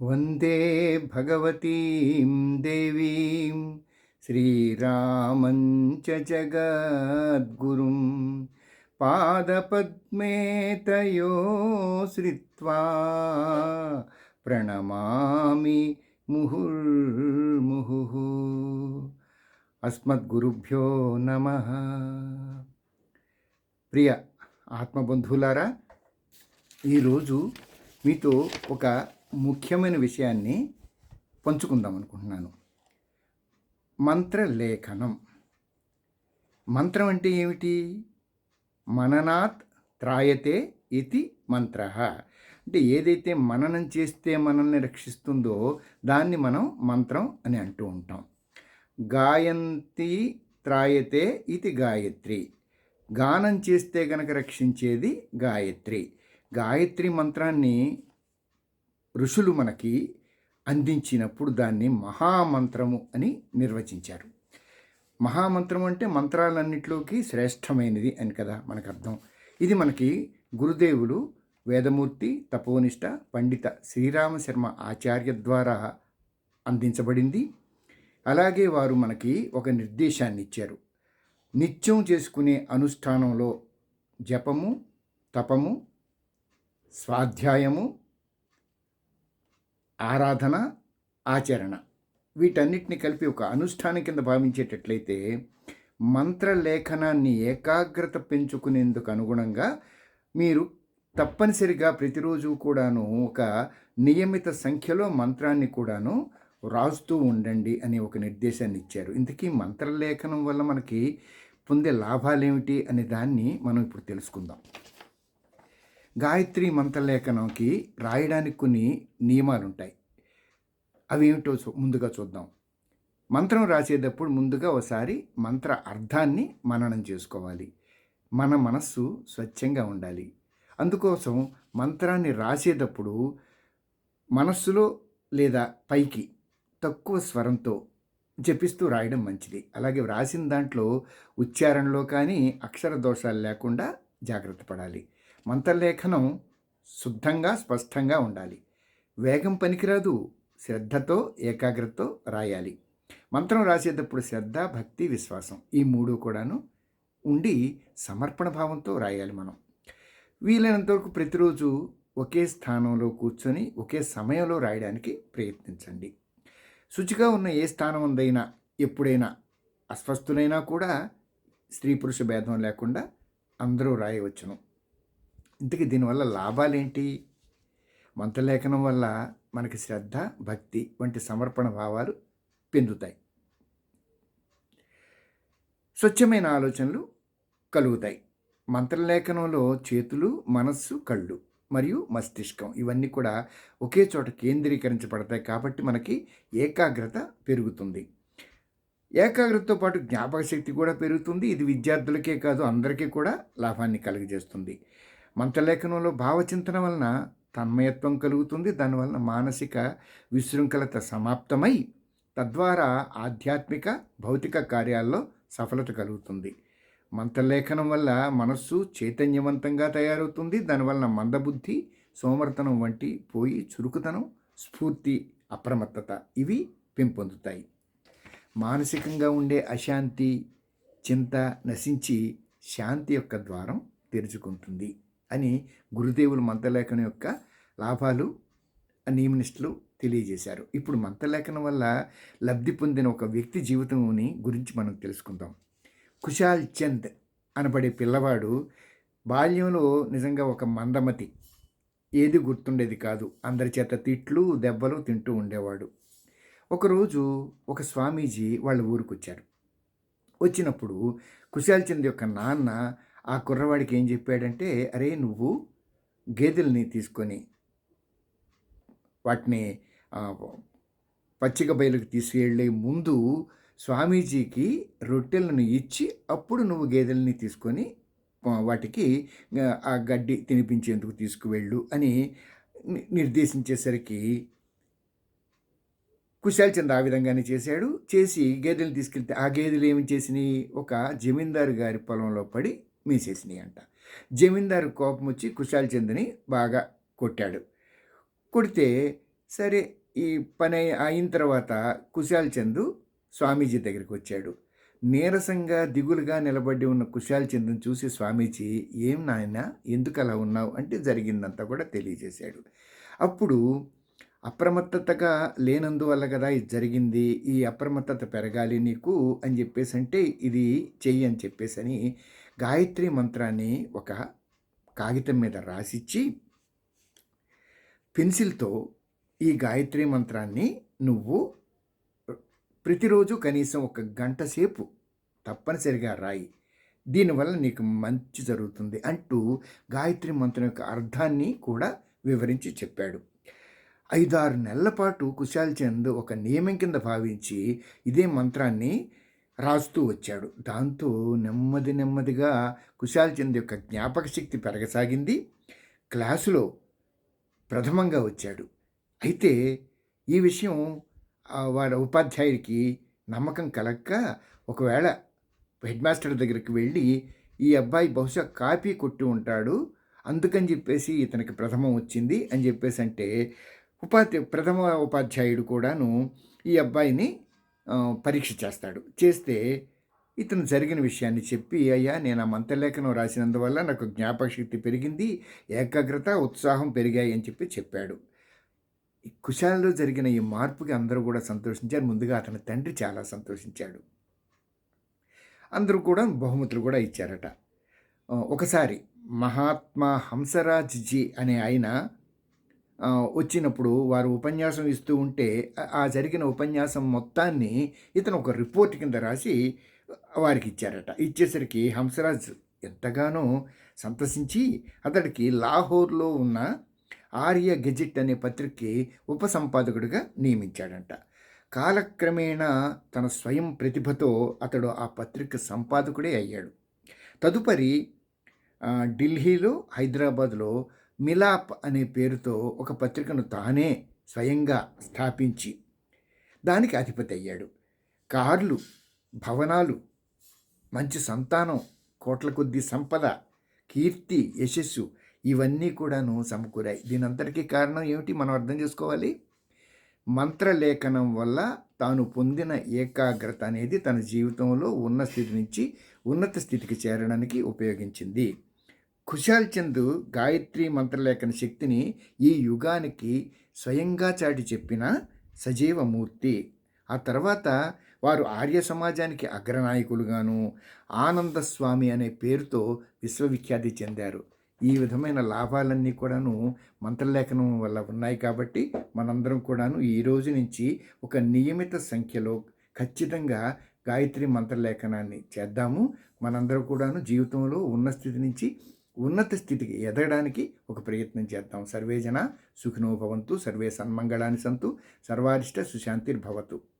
వందే భగవతీం దేవీం శ్రీరామం చ జగద్గురుం పాదపద్మే తయో శ్రిత్వా ప్రణమామి ముహుర్ముహుః అస్మద్గురుభ్యో నమ ప్రియ ఆత్మబంధువులారా ఈరోజు మీతో ఒక ముఖ్యమైన విషయాన్ని పంచుకుందాం అనుకుంటున్నాను. మంత్రలేఖనం. మంత్రం అంటే ఏమిటి? మననాత్ త్రాయతే ఇది మంత్ర. అంటే ఏదైతే మననం చేస్తే మనల్ని రక్షిస్తుందో దాన్ని మనం మంత్రం అని అంటూ ఉంటాం. గాయంతి త్రాయతే ఇది గాయత్రి. గానం చేస్తే గనక రక్షించేది గాయత్రి. గాయత్రి మంత్రాన్ని ఋషులు మనకి అందించినప్పుడు దాన్ని మహామంత్రము అని నిర్వచించారు. మహామంత్రం అంటే మంత్రాలన్నింటిలోకి శ్రేష్టమైనది అని కదా మనకు అర్థం ఇది మనకి గురుదేవులు వేదమూర్తి తపోనిష్ట పండిత శ్రీరామశర్మ ఆచార్య ద్వారా అందించబడింది. అలాగే వారు మనకి ఒక నిర్దేశాన్ని ఇచ్చారు. నిత్యం చేసుకునే అనుష్ఠానంలో జపము తపము స్వాధ్యాయము ఆరాధన ఆచరణ. వీటన్నిటిని కలిపి ఒక అనుష్ఠానం కింద భావించేటట్లయితే మంత్రలేఖనాన్ని ఏకాగ్రత పెంచుకునేందుకు అనుగుణంగా మీరు తప్పనిసరిగా ప్రతిరోజు కూడాను ఒక నియమిత సంఖ్యలో మంత్రాన్ని కూడాను రాస్తూ ఉండండి అనే ఒక నిర్దేశాన్ని ఇచ్చారు. ఇంతకీ మంత్రలేఖనం వల్ల మనకి పొందే లాభాలేమిటి అనే దాన్ని మనం ఇప్పుడు తెలుసుకుందాం. గాయత్రి మంత్రలేఖనంకి రాయడానికి కొన్ని నియమాలు ఉంటాయి అవి ఏమిటో ముందుగా చూద్దాం. మంత్రం రాసేటప్పుడు ముందుగా ఒకసారి మంత్ర అర్థాన్ని మననం చేసుకోవాలి. మన మనస్సు స్వచ్ఛంగా ఉండాలి. అందుకోసం మంత్రాన్ని రాసేటప్పుడు మనస్సులో లేదా పైకి తక్కువ స్వరంతో జపిస్తూ రాయడం మంచిది. అలాగే వ్రాసిన దాంట్లో ఉచ్చారణలో కానీ అక్షర దోషాలు లేకుండా జాగ్రత్త పడాలి. మంత్రలేఖనం శుద్ధంగా స్పష్టంగా ఉండాలి. వేగం పనికిరాదు. శ్రద్ధతో ఏకాగ్రతతో రాయాలి. మంత్రం రాసేటప్పుడు శ్రద్ధ భక్తి విశ్వాసం ఈ మూడు కూడాను ఉండి సమర్పణ భావంతో రాయాలి మనం. వీలైనంత వరకు ప్రతిరోజు ఒకే స్థానంలో కూర్చొని ఒకే సమయంలో రాయడానికి ప్రయత్నించండి. శుచిగా ఉన్న ఏ స్థానం ఉందైనా ఎప్పుడైనా అస్వస్థులైనా కూడా స్త్రీ పురుష భేదం లేకుండా అందరూ రాయవచ్చును. ఇంతకీ దీనివల్ల లాభాలేంటి? మంత్రలేఖనం వల్ల మనకి శ్రద్ధ భక్తి వంటి సమర్పణ భావాలు పెందుతాయి. స్వచ్ఛమైన ఆలోచనలు కలుగుతాయి. మంత్రలేఖనంలో చేతులు మనస్సు కళ్ళు మరియు మస్తిష్కం ఇవన్నీ కూడా ఒకే చోట కేంద్రీకరించబడతాయి కాబట్టి మనకి ఏకాగ్రత పెరుగుతుంది. ఏకాగ్రతతో పాటు జ్ఞాపక శక్తి కూడా పెరుగుతుంది. ఇది విద్యార్థులకే కాదు అందరికీ కూడా లాభాన్ని కలిగజేస్తుంది. మంత్రలేఖనంలో భావచింతన వలన తన్మయత్వం కలుగుతుంది. దానివలన మానసిక విశృంఖలత సమాప్తమై తద్వారా ఆధ్యాత్మిక భౌతిక కార్యాల్లో సఫలత కలుగుతుంది. మంత్రలేఖనం వల్ల మనస్సు చైతన్యవంతంగా తయారవుతుంది. దానివల్ల మందబుద్ధి సోమర్తనం వంటి పోయి చురుకుతనం స్ఫూర్తి అప్రమత్తత ఇవి పెంపొందుతాయి. మానసికంగా ఉండే అశాంతి చింత నశించి శాంతి యొక్క ద్వారం తెరుచుకుంటుంది. అని గురుదేవులు మంత్రలేఖనం యొక్క లాభాలు నియమనిష్టలు తెలియజేశారు. ఇప్పుడు మంత్రలేఖనం వల్ల లబ్ధి పొందిన ఒక వ్యక్తి జీవితంని గురించి మనం తెలుసుకుందాం. కుశాల్ చంద్ అనబడే పిల్లవాడు బాల్యంలో నిజంగా ఒక మందమతి. ఏది గుర్తుండేది కాదు. అందరి చేత తిట్లు దెబ్బలు తింటూ ఉండేవాడు. ఒకరోజు ఒక స్వామీజీ వాళ్ళ ఊరికి వచ్చారు వచ్చినప్పుడు కుశాల్ చంద్ యొక్క నాన్న ఆ కుర్రవాడికి ఏం చెప్పాడంటే అరే నువ్వు గేదెల్ని తీసుకొని వాటిని పచ్చిక బయలుకి తీసుకెళ్ళే ముందు స్వామీజీకి రొట్టెలను ఇచ్చి అప్పుడు నువ్వు గేదెల్ని తీసుకొని వాటికి ఆ గడ్డి తినిపించేందుకు తీసుకువెళ్ళు అని నిర్దేశించేసరికి కుశాల్చంద్ర ఆ విధంగానే చేశాడు. చేసి గేదెలు తీసుకెళ్తే ఆ గేదెలు ఏమి చేసినాయి? ఒక జమీందారు గారి పొలంలో పడి మీసేసినాయి అంట. జమీందారు కోపం వచ్చి కుశాల్ చంద్ని బాగా కొట్టాడు. కొడితే సరే ఈ పని అయిన తర్వాత కుశాల్ చందు స్వామీజీ దగ్గరికి వచ్చాడు నీరసంగా దిగులుగా నిలబడి ఉన్న కుశాల్ చంద్రుని చూసి స్వామీజీ ఏం నాయన ఎందుకు అలా ఉన్నావు? అంటే జరిగిందంతా కూడా తెలియజేశాడు. అప్పుడు అప్రమత్తతగా లేనందువల్ల కదా ఇది జరిగింది ఈ అప్రమత్తత పెరగాలి నీకు అని చెప్పేసి అంటే ఇది చెయ్యి అని చెప్పేసి అని గాయత్రి మంత్రాన్ని ఒక కాగితం మీద రాసిచ్చి పెన్సిల్తో ఈ గాయత్రి మంత్రాన్ని నువ్వు ప్రతిరోజు కనీసం ఒక గంట సేపు తప్పనిసరిగా రాయి. దీనివల్ల నీకు మంచి జరుగుతుంది అంటూ గాయత్రి మంత్రం యొక్క అర్థాన్ని కూడా వివరించి చెప్పాడు. ఐదారు నెలల పాటు కుశాల్ చంద్ ఒక నియమం కింద భావించి ఇదే మంత్రాన్ని రాస్తూ వచ్చాడు. దాంతో నెమ్మది నెమ్మదిగా కుశాల్ చంద్ యొక్క జ్ఞాపక శక్తి పెరగసాగింది. క్లాసులో ప్రథమంగా వచ్చాడు. అయితే ఈ విషయం ఆ వాడి ఉపాధ్యాయుడికి నమ్మకం కలక్క ఒకవేళ హెడ్ మాస్టర్ దగ్గరికి వెళ్ళి ఈ అబ్బాయి బహుశా కాపీ కొట్టి ఉంటాడు అందుకని చెప్పేసి ఇతనికి ప్రథమం వచ్చింది అని చెప్పేసి అంటే ఉపాధ్య ప్రథమ ఉపాధ్యాయుడు కూడాను ఈ అబ్బాయిని పరీక్ష చేస్తాడు. చేస్తే ఇతను జరిగిన విషయాన్ని చెప్పి అయ్యా నేను ఆ మంత్రలేఖనం రాసినందువల్ల నాకు జ్ఞాపక శక్తి పెరిగింది ఏకాగ్రత ఉత్సాహం పెరిగాయి అని చెప్పి చెప్పాడు. ఈ కుశాలలో జరిగిన ఈ మార్పుకి అందరూ కూడా సంతోషించారు. ముందుగా అతని తండ్రి చాలా సంతోషించాడు. అందరూ కూడా బహుమతులు కూడా ఇచ్చారట. ఒకసారి మహాత్మా హంసరాజ్ జీ అనే ఆయన వచ్చినప్పుడు వారు ఉపన్యాసం ఇస్తూ ఉంటే ఆ- జరిగిన ఉపన్యాసం మొత్తాన్ని ఇతను ఒక రిపోర్ట్ కింద రాసి వారికి ఇచ్చారట. ఇచ్చేసరికి హంసరాజ్ ఎంతగానో సంతసించి అతడికి లాహోర్లో ఉన్న ఆర్య గెజిట్ అనే పత్రికకి ఉపసంపాదకుడిగా నియమించాడంట. కాలక్రమేణా తన స్వయం ప్రతిభతో అతడు ఆ పత్రిక సంపాదకుడే అయ్యాడు. తదుపరి ఢిల్లీలో హైదరాబాద్లో మిలాప్ అనే పేరుతో ఒక పత్రికను తానే స్వయంగా స్థాపించి దానికి అధిపతి అయ్యాడు. కార్లు భవనాలు మంచి సంతానం కోట్ల కొద్ది సంపద కీర్తి యశస్సు ఇవన్నీ కూడాను సమకూరాయి. దీనంతటికీ కారణం ఏమిటి? మనం అర్థం చేసుకోవాలి. మంత్రలేఖనం వల్ల తాను పొందిన ఏకాగ్రత అనేది తన జీవితంలో ఉన్న స్థితి నుంచి ఉన్నత స్థితికి చేరడానికి ఉపయోగించింది. కుశాల్ చంద్ గాయత్రి మంత్రలేఖన శక్తిని ఈ యుగానికి స్వయంగా చాటి చెప్పిన సజీవ మూర్తి ఆ తర్వాత వారు ఆర్య సమాజానికి అగ్రనాయకులుగాను ఆనందస్వామి అనే పేరుతో విశ్వవిఖ్యాతి చెందారు. ఈ విధమైన లాభాలన్నీ కూడాను మంత్రలేఖనం వల్ల ఉన్నాయి కాబట్టి మనందరం కూడాను ఈ రోజు నుంచి ఒక నియమిత సంఖ్యలో ఖచ్చితంగా గాయత్రి మంత్రలేఖనాన్ని చేద్దాము. మనందరం కూడాను జీవితంలో ఉన్న స్థితి నుంచి ఉన్నత స్థితికి ఎదగడానికి ఒక ప్రయత్నం చేద్దాం. సర్వేజన సుఖినో భవంతు సర్వే సన్మంగళాన్ని సంతు సర్వారిష్ట సుశాంతిర్భవతు.